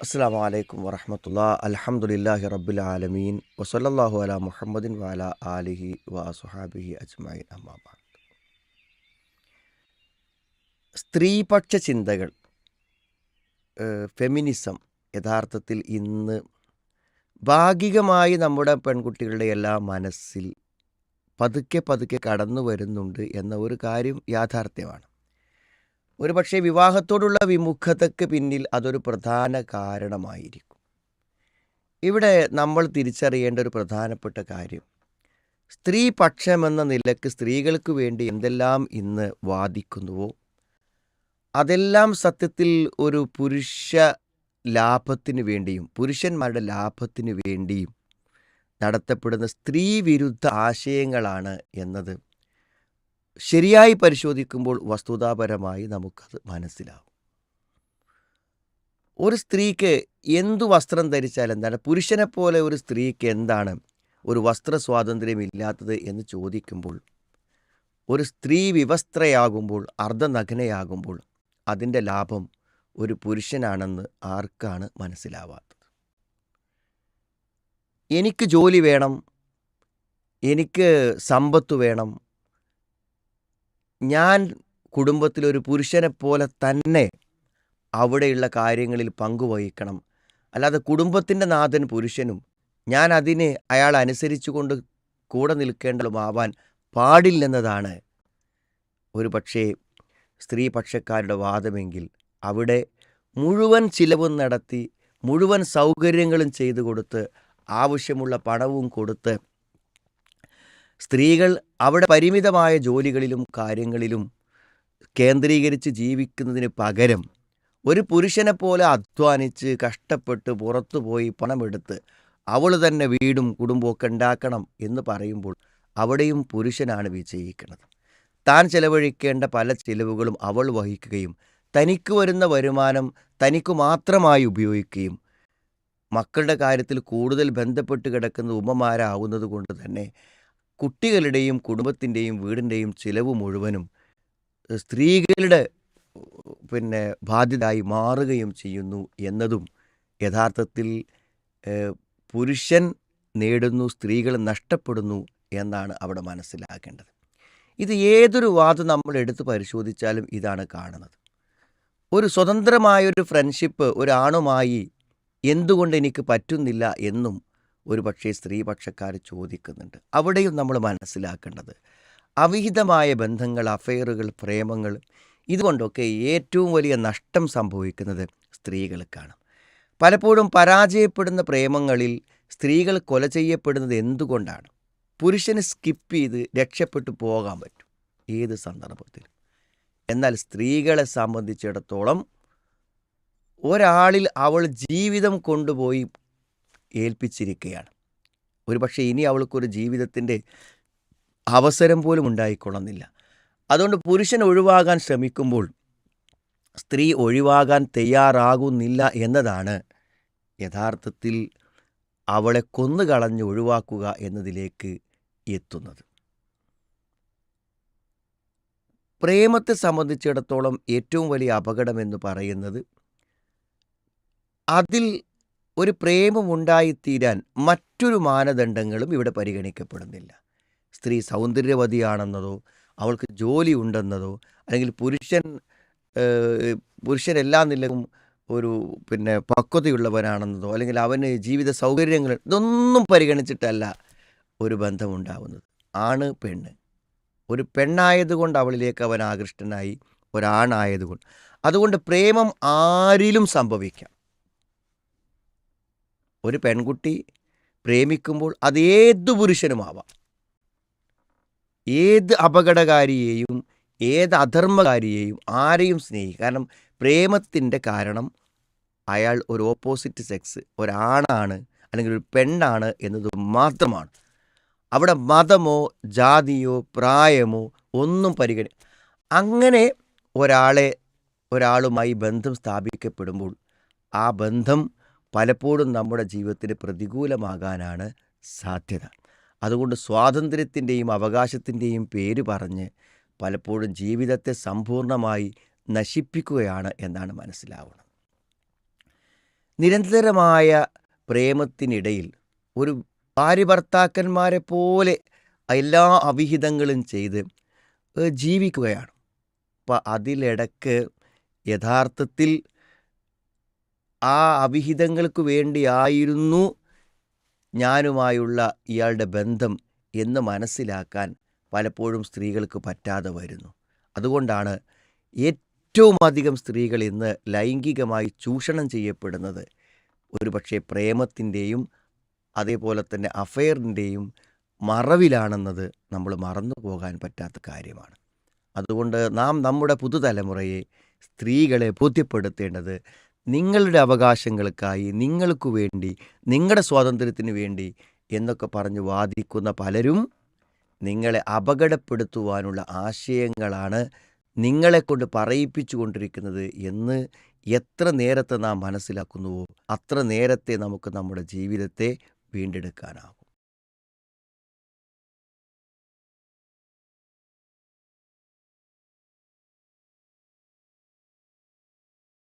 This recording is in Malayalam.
അസ്സാം വലൈക്കും വറഹമത്തുള്ള. അലഹമുല്ലാഹി റബ്ബുൽ ആലമീൻ. വസല്ലാഹു അല മുഹമ്മദിൻ വാല ആലിഹി വസുഹാബിഹി അജ്മൈൻ അമ്മാബാദ് സ്ത്രീപക്ഷ ചിന്തകൾ ഫെമിനിസം യഥാർത്ഥത്തിൽ ഇന്ന് ഭാഗികമായി നമ്മുടെ പെൺകുട്ടികളുടെ എല്ലാ മനസ്സിൽ പതുക്കെ പതുക്കെ കടന്നു വരുന്നുണ്ട് എന്ന ഒരു കാര്യം യാഥാർത്ഥ്യമാണ്. ഒരു പക്ഷേ വിവാഹത്തോടുള്ള വിമുഖതയ്ക്ക് പിന്നിൽ അതൊരു പ്രധാന കാരണമായിരിക്കും. ഇവിടെ നമ്മൾ തിരിച്ചറിയേണ്ട ഒരു പ്രധാനപ്പെട്ട കാര്യം സ്ത്രീ പക്ഷമെന്ന നിലയ്ക്ക് സ്ത്രീകൾക്ക് വേണ്ടി എന്തെല്ലാം ഇന്ന് വാദിക്കുന്നുവോ അതെല്ലാം സത്യത്തിൽ ഒരു പുരുഷ ലാഭത്തിന് വേണ്ടിയും പുരുഷന്മാരുടെ ലാഭത്തിന് വേണ്ടിയും നടത്തപ്പെടുന്ന സ്ത്രീ വിരുദ്ധ ആശയങ്ങളാണ് എന്നത് ശരിയായി പരിശോധിക്കുമ്പോൾ വസ്തുതാപരമായി നമുക്കത് മനസ്സിലാവും. ഒരു സ്ത്രീക്ക് എന്തു വസ്ത്രം ധരിച്ചാൽ എന്താണ്? പുരുഷനെ പോലെ ഒരു സ്ത്രീക്ക് എന്താണ് ഒരു വസ്ത്ര സ്വാതന്ത്ര്യം ഇല്ലാത്തത് എന്ന് ചോദിക്കുമ്പോൾ ഒരു സ്ത്രീ വിവസ്ത്രയാകുമ്പോൾ അർദ്ധനഗ്നയാകുമ്പോൾ അതിന്റെ ലാഭം ഒരു പുരുഷനാണെന്ന് ആർക്കാണ് മനസ്സിലാവാത്തത്? എനിക്ക് ജോലി വേണം. എനിക്ക് സമ്പത്ത് വേണം. ഞാൻ കുടുംബത്തിലൊരു പുരുഷനെ പോലെ തന്നെ അവിടെയുള്ള കാര്യങ്ങളിൽ പങ്കുവഹിക്കണം അല്ലാതെ കുടുംബത്തിന്റെ നാഥൻ പുരുഷനും ഞാൻ അതിനെ അയാൾ അനുസരിച്ചു അനുസരിച്ചുകൊണ്ട് കൂടെ നിൽക്കേണ്ടതുമാവാൻ പാടില്ലെന്നതാണ്. ഒരു പക്ഷേ സ്ത്രീപക്ഷക്കാരുടെ വാദമെങ്കിൽ അവിടെ മുഴുവൻ ചിലവും നടത്തി മുഴുവൻ സൗകര്യങ്ങളും ചെയ്തു കൊടുത്ത് ആവശ്യമുള്ള പണവും കൊടുത്ത് സ്ത്രീകൾ അവിടെ പരിമിതമായ ജോലികളിലും കാര്യങ്ങളിലും കേന്ദ്രീകരിച്ച് ജീവിക്കുന്നതിന് പകരം ഒരു പുരുഷനെ പോലെ അധ്വാനിച്ച് കഷ്ടപ്പെട്ട് പുറത്തു പോയി പണമെടുത്ത് അവൾ തന്നെ വീടും കുടുംബമൊക്കെ ഉണ്ടാക്കണം എന്ന് പറയുമ്പോൾ അവിടെയും പുരുഷനാണ് വിജയിക്കുന്നത്. താൻ ചെലവഴിക്കേണ്ട പല ചിലവുകളും അവൾ വഹിക്കുകയും തനിക്ക് വരുന്ന വരുമാനം തനിക്ക് മാത്രമായി ഉപയോഗിക്കുകയും മക്കളുടെ കാര്യത്തിൽ കൂടുതൽ ബന്ധപ്പെട്ട് കിടക്കുന്ന ഉമ്മമാരാവുന്നത് കൊണ്ട് തന്നെ കുട്ടികളുടെയും കുടുംബത്തിന്റെയും വീടിന്റെയും ചിലവ് മുഴുവനും സ്ത്രീകളുടെ പിന്നെ ബാധ്യതയായി മാറുകയും ചെയ്യുന്നു എന്നതും യഥാർത്ഥത്തിൽ പുരുഷൻ നേടുന്നു സ്ത്രീകൾ നഷ്ടപ്പെടുന്നു എന്നാണ് അവിടെ മനസ്സിലാക്കേണ്ടത്. ഇത് ഏതൊരു വാദം നമ്മൾ എടുത്ത് പരിശോധിച്ചാലും ഇതാണ് കാണുന്നത്. ഒരു സ്വതന്ത്രമായൊരു ഫ്രണ്ട്ഷിപ്പ് ഒരാണുമായി എന്തുകൊണ്ട് എനിക്ക് പറ്റുന്നില്ല എന്നും ഒരു പക്ഷേ സ്ത്രീപക്ഷക്കാർ ചോദിക്കുന്നുണ്ട്. അവിടെയും നമ്മൾ മനസ്സിലാക്കേണ്ടത് അവിഹിതമായ ബന്ധങ്ങൾ അഫെയറുകൾ പ്രേമങ്ങൾ ഇതുകൊണ്ടൊക്കെ ഏറ്റവും വലിയ നഷ്ടം സംഭവിക്കുന്നത് സ്ത്രീകൾക്കാണ്. പലപ്പോഴും പരാജയപ്പെടുന്ന പ്രേമങ്ങളിൽ സ്ത്രീകൾ കൊല ചെയ്യപ്പെടുന്നത് എന്തുകൊണ്ടാണ്? പുരുഷന് സ്കിപ്പ് ചെയ്ത് രക്ഷപ്പെട്ടു പോകാൻ പറ്റും. ഏത് സന്ദർഭത്തിൽ എന്നാൽ സ്ത്രീകളെ സംബന്ധിച്ചിടത്തോളം ഒരാളിൽ അവൾ ജീവിതം കൊണ്ടുപോയി ഏൽപ്പിച്ചിരിക്കുകയാണ് ഒരുപക്ഷെ ഇനി അവൾക്കൊരു ജീവിതത്തിന്റെ അവസരം പോലും ഉണ്ടായിക്കൊള്ളുന്നില്ല. അതുകൊണ്ട് പുരുഷൻ ഒഴിവാകാൻ ശ്രമിക്കുമ്പോൾ സ്ത്രീ ഒഴിവാകാൻ തയ്യാറാകുന്നില്ല എന്നതാണ് യഥാർത്ഥത്തിൽ അവളെ കൊന്നുകളഞ്ഞ് ഒഴിവാക്കുക എന്നതിലേക്ക് എത്തുന്നത്. പ്രേമത്തെ സംബന്ധിച്ചിടത്തോളം ഏറ്റവും വലിയ അപകടമെന്ന് പറയുന്നത് അതിൽ ഒരു പ്രേമമുണ്ടായിത്തീരാൻ മറ്റൊരു മാനദണ്ഡങ്ങളും ഇവിടെ പരിഗണിക്കപ്പെടുന്നില്ല. സ്ത്രീ സൗന്ദര്യവതിയാണെന്നതോ അവൾക്ക് ജോലി ഉണ്ടെന്നതോ അല്ലെങ്കിൽ പുരുഷൻ പുരുഷനെല്ലാം നിലക്കും ഒരു പിന്നെ പക്വതയുള്ളവനാണെന്നതോ അല്ലെങ്കിൽ അവന് ജീവിത സൗകര്യങ്ങൾ ഇതൊന്നും പരിഗണിച്ചിട്ടല്ല ഒരു ബന്ധമുണ്ടാവുന്നത്. ആണ് പെണ്ണ്. ഒരു പെണ്ണായതുകൊണ്ട് അവളിലേക്ക് അവൻ ആകൃഷ്ടനായി ഒരാണായതുകൊണ്ട്. അതുകൊണ്ട് പ്രേമം ആരിലും സംഭവിക്കാം. ഒരു പെൺകുട്ടി പ്രേമിക്കുമ്പോൾ അത് ഏത് പുരുഷനുമാവാം? ഏത് അപകടകാരിയെയും ഏത് അധർമ്മകാരിയെയും ആരെയും സ്നേഹിക്കും. കാരണം പ്രേമത്തിന്റെ കാരണം അയാൾ ഒരു ഓപ്പോസിറ്റ് സെക്സ് ഒരാണാണ് അല്ലെങ്കിൽ ഒരു പെണ്ണാണ് എന്നത് മാത്രമാണ്. അവിടെ മതമോ ജാതിയോ പ്രായമോ ഒന്നും പരിഗണി അങ്ങനെ ഒരാളെ ഒരാളുമായി ബന്ധം സ്ഥാപിക്കപ്പെടുമ്പോൾ ആ ബന്ധം പലപ്പോഴും നമ്മുടെ ജീവിതത്തിന് പ്രതികൂലമാകാനാണ് സാധ്യത. അതുകൊണ്ട് സ്വാതന്ത്ര്യത്തിന്റെയും അവകാശത്തിന്റെയും പേര് പറഞ്ഞ് പലപ്പോഴും ജീവിതത്തെ സമ്പൂർണമായി നശിപ്പിക്കുകയാണ് എന്നാണ് മനസ്സിലാവുന്നത്. നിരന്തരമായ പ്രേമത്തിനിടയിൽ ഒരു ഭാര്യ ഭർത്താക്കന്മാരെ പോലെ എല്ലാ അവിഹിതങ്ങളും ചെയ്ത് ജീവിക്കുകയാണ്. അപ്പം അതിലിടക്ക് യഥാർത്ഥത്തിൽ ആ അവിഹിതങ്ങൾക്ക് വേണ്ടിയായിരുന്നു ഞാനുമായുള്ള ഇയാളുടെ ബന്ധം എന്ന് മനസ്സിലാക്കാൻ പലപ്പോഴും സ്ത്രീകൾക്ക് പറ്റാതെ വരുന്നു. അതുകൊണ്ടാണ് ഏറ്റവും അധികം സ്ത്രീകൾ ഇന്ന് ലൈംഗികമായി ചൂഷണം ചെയ്യപ്പെടുന്നത്. ഒരുപക്ഷെ പ്രേമത്തിന്റെയും അതേപോലെ തന്നെ അഫെയറിന്റെയും മറവിലാണെന്നത് നമ്മൾ മറന്നു പോകാൻ പറ്റാത്ത കാര്യമാണ്. അതുകൊണ്ട് നാം നമ്മുടെ പുതുതലമുറയെ സ്ത്രീകളെ ബോധ്യപ്പെടുത്തേണ്ടത് നിങ്ങളുടെ അവകാശങ്ങൾക്കായി നിങ്ങൾക്കു വേണ്ടി നിങ്ങളുടെ സ്വാതന്ത്ര്യത്തിന് വേണ്ടി എന്നൊക്കെ പറഞ്ഞ് വാദിക്കുന്ന പലരും നിങ്ങളെ അപകടപ്പെടുത്തുവാനുള്ള ആശയങ്ങളാണ് നിങ്ങളെക്കൊണ്ട് പറയിപ്പിച്ചു കൊണ്ടിരിക്കുന്നത് എന്ന് എത്ര നേരത്തെ നാം മനസ്സിലാക്കുന്നുവോ അത്ര നേരത്തെ നമുക്ക് നമ്മുടെ ജീവിതത്തെ വീണ്ടെടുക്കാനാവും.